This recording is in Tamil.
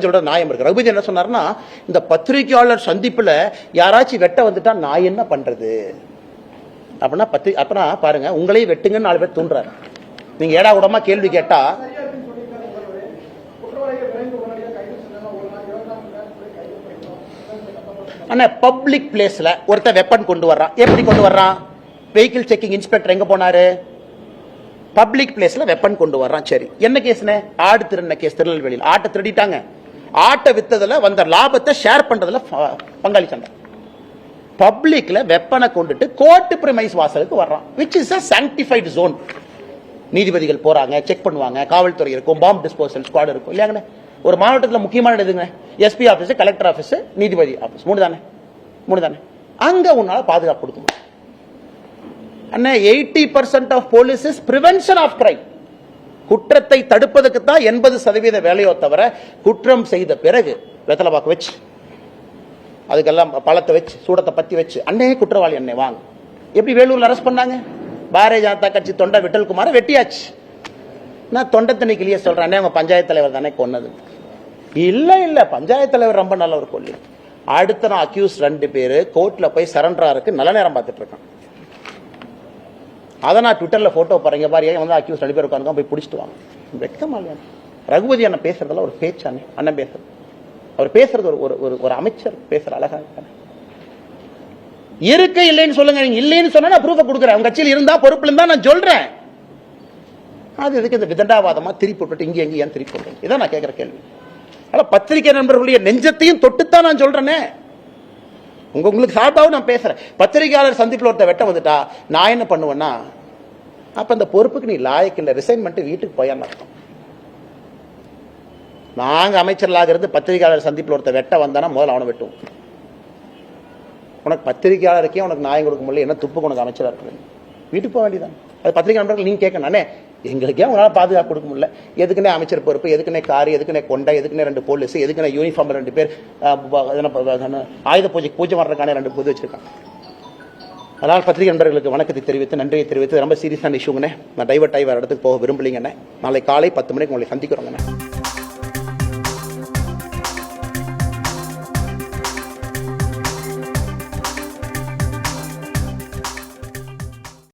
சொல்ற நியாயம் இருக்கு. ரகுபதி என்ன சொன்னாருன்னா இந்த பத்திரிகையாளர் சந்திப்புல யாராச்சும் வெட்ட வந்துட்டா நான் என்ன பண்றது? அப்படின்னா பத்தி அப்படின்னா பாருங்க உங்களையும் வெட்டுங்கன்னு நாலு பேர் தூண்டுறாரு. நீங்க ஏடா கூடமா கேள்வி கேட்டா அண்ணா பப்ளிக் பிளேஸ்ல ஒருத்தன் வெப்பன் கொண்டு வர்றான் எப்படி கொண்டு வர்றான் வெஹிக்கிள் செக்கிங் இன்ஸ்பெக்டர் எங்க போனாரு? பப்ளிக் பிளேஸ்ல வெப்பன் கொண்டு வர்றான். சரி. என்ன கேஸ்னே ஆடு திருடின கேஸ் திருநெல்வேலியில். ஆட்டை திருடிட்டாங்க. ஆட்டை வித்ததுல வந்த லாபத்தை ஷேர் பண்றதுல ப- பங்காளி சண்டை பப்ளிக்ல வெப்பனை கொண்டுட்டு கோர்ட்டு பிரிமைஸ் வாசலுக்கு வர்றான். Which is a sanctified zone நீதிபதிகள் போறாங்க செக் பண்ணுவாங்க காவல்துறை இருக்கும் பாம்பு டிஸ்போசல் ஸ்குவாட் இருக்கும் இல்லையாங்கண்ணே ஒரு மாவட்டத்தில் முக்கியமான இதுங்க எஸ்பி ஆஃபீஸ் கலெக்டர் ஆஃபீஸ் நீதிபதி ஆஃபீஸ் மூணு தானே? மூணு தானே? அங்க உன்னால பாதுகாப்பு கொடுக்கணும் அண்ணே eighty percent of police is prevention of crime குற்றத்தை தடுப்பதற்கு தான் எண்பது சதவீத வேலையோ தவிர குற்றம் செய்த பிறகு வெத்தலை பாக்கு வச்சு அதுக்கெல்லாம் பழத்தை வச்சு சூடத்தை பற்றி வச்சு அண்ணே குற்றவாளி அண்ணே வாங்க. எப்படி வேலூரில் அரெஸ்ட் பண்ணாங்க? பாரதிய ஜனதா கட்சி தொண்டை விட்டல்குமாரை வெட்டியாச்சு. நான் தொண்டை கிளிய சொல்கிறேன் அவங்க பஞ்சாயத்து தலைவர் தானே கொன்னது. இல்லை இல்லை பஞ்சாயத்து தலைவர் ரொம்ப நல்ல ஒரு கொல்லி. அடுத்த நான் அக்யூஸ் ரெண்டு பேர் கோர்ட்டில் போய் சரண்டரா இருக்கு நல்ல நேரம் பார்த்துட்டு இருக்கான். அதை நான் ட்விட்டர்ல ஃபோட்டோ பாருங்க பாரு ஏன் வந்து அக்யூஸ் ரெண்டு பேர் உட்காந்து போய் பிடிச்சிட்டு வாங்க. வெக்கமா இல்லையா? ரகுபதி அண்ணன் பேசுறதுல ஒரு பேச்சு அண்ணன் பேசுறது. அவர் பேசுறது ஒரு ஒரு ஒரு ஒரு அமைச்சர் பேசுற அழகா இருக்கானே இருக்க இல்லைன்னு சொல்லுங்க நீங்க இல்லைன்னு சொன்னா நான் ப்ரூஃப கொடுக்குறேன். உங்க கட்சியில் இருந்தா பொறுப்புல இருந்தா நான் சொல்றேன். அது எதுக்கு இந்த விதண்டாவாதமா திருப்பி விட்டுட்டு இங்கே எங்கேயும் ஏன் திருப்பி விடுறீங்க இதான் நான் கேட்கிற கேள்வி. ஆனால் பத்திரிகை நண்பர்களுடைய நெஞ்சத்தையும் தொட்டுத்தான் நான் சொல்றேனே. உங்க உங்களுக்கு சார்பாகவும் நான் பேசுறேன். பத்திரிகையாளர் சந்திப்பில் ஒருத்த வெட்ட வந்துட்டா நான் என்ன பண்ணுவேன்னா அப்போ அந்த பொறுப்புக்கு நீ லாயக்கு இல்லை ரிசைன் பண்ணிட்டு வீட்டுக்கு போயான்னு அர்த்தம். நாங்க அமைச்சர்களாக இருந்து பத்திரிகையாளர் சந்திப்பில் ஒருத்த வெட்ட வந்தானா முதல்ல அவனை வெட்டுவோம். உனக்கு பத்திரிகையாளருக்கே உனக்கு நியாயம் கொடுக்க முடியல என்ன துப்புக்கு உனக்கு அமைச்சராக இருக்கு வீட்டுக்கு போக வேண்டியதான் அது பத்திரிகை நண்பர்கள் நீங்க கேட்கணும். அண்ணே எங்களுக்கே உங்களால் பாதுகாப்பு கொடுக்க முடியல. எதுக்குன்னே அமைச்சர் பொறுப்பு எதுக்குனே கார் எதுக்குன்னே கொண்டை எதுக்குன்னே ரெண்டு போலீஸ் எதுக்குன்னே யூனிஃபார்ம் ரெண்டு பேர் ஆயுத பூஜைக்கு பூஜை பண்ணுறதுக்கான ரெண்டு பொது வச்சுருக்காங்க. அதனால் பத்திரிகை நண்பர்களுக்கு வணக்கத்தை தெரிவித்து நன்றியை தெரிவித்து ரொம்ப சீரியஸான இஷ்யூங்கண்ணே நான் டைவர்ட் ஆகி வேறு இடத்துக்கு போக விரும்பலைங்கண்ணே நாளை காலை பத்து மணிக்கு உங்களை சந்திக்கிறோங்கண்ணே